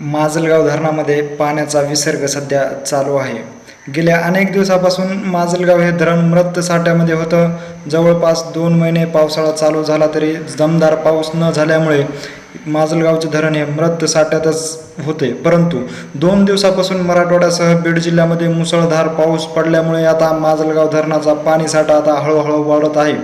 माजलगाव धरणामध्ये पाण्याचा विसर्ग सध्या चालू आहे. गेल्या अनेक दिवसापासून माजलगाव हे धरण मृत साठ्यामध्ये होतं. जवळपास दोन महिने पावसाळा चालू झाला तरी दमदार पाऊस न झाल्यामुळे माजलगावचे धरण हे मृत साठ्यातच होते. परंतु दोन दिवसापासून मराठवाड्यासह बीड जिल्ह्यामध्ये मुसळधार पाऊस पडल्यामुळे आता माजलगाव धरणाचा पाणीसाठा आता हळूहळू वाढत आहे.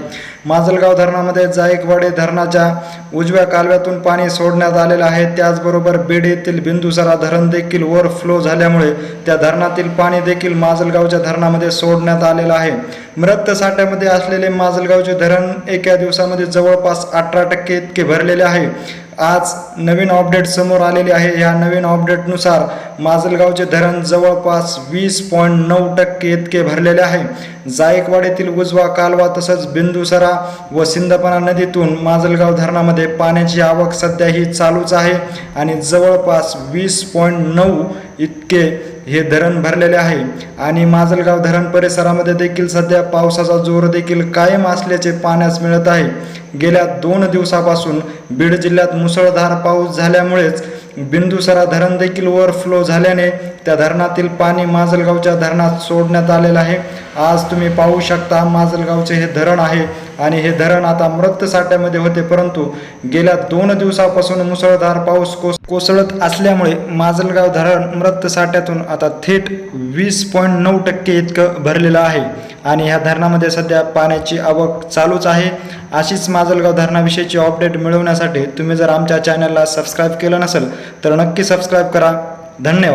माजलगाव धरणामध्ये जायकवाडे धरणाच्या उजव्या कालव्यातून पाणी सोडण्यात आलेलं आहे. त्याचबरोबर बीड येथील बिंदुसरा धरण देखील ओव्हरफ्लो झाल्यामुळे त्या धरणातील पाणी देखील माजलगावच्या धरणामध्ये सोडण्यात आलेलं आहे. मृत साठ्यामध्ये असलेले माजलगावचे धरण एका दिवसामध्ये जवळपास अठरा टक्के इतके भरलेले आहे. आज नवीन अपडेट समोर आलेले आहे. या नवीन अपडेटनुसार माजलगावचे धरण जवळपास वीस पॉईंट नऊ टक्के इतके भरलेले आहे. जायकवाडीतील उजवा कालवा तसंच बिंदुसरा व सिंदपणा नदीतून माजलगाव धरणामध्ये पाण्याची आवक सध्या ही चालूच आहे आणि जवळपास वीस पॉईंट नऊ इतके हे धरण भरलेले आहे. आणि माजलगाव धरण परिसरामध्ये देखील सध्या पावसाचा जोर देखील कायम असल्याचे पाहण्यास मिळत आहे. गेल्या दोन दिवसापासून बीड जिल्ह्यात मुसळधार पाऊस झाल्यामुळेच बिंदुसरा धरण देखील ओव्हरफ्लो झाल्याने त्या धरणातील पाणी माजलगावच्या धरणात सोडण्यात आलेलं आहे. आज तुम्ही पाहू शकता माजलगावचे हे धरण आहे आणि हे धरण आता मृत साठ्यामध्ये होते परंतु गेल्या दोन दिवसापासून मुसळधार पाऊस कोस कोसळत असल्यामुळे माजलगाव धरण मृत साठ्यातून आता थेट वीस पॉईंट नऊ टक्के इतकं भरलेलं आहे आणि ह्या धरणामध्ये सध्या पाण्याची आवक चालूच आहे. अशीच माजलगाव धरणाविषयीची अपडेट मिळवण्यासाठी तुम्ही जर आमच्या चॅनलला सबस्क्राईब केलं नसेल तर नक्की सबस्क्राईब करा. धन्यवाद.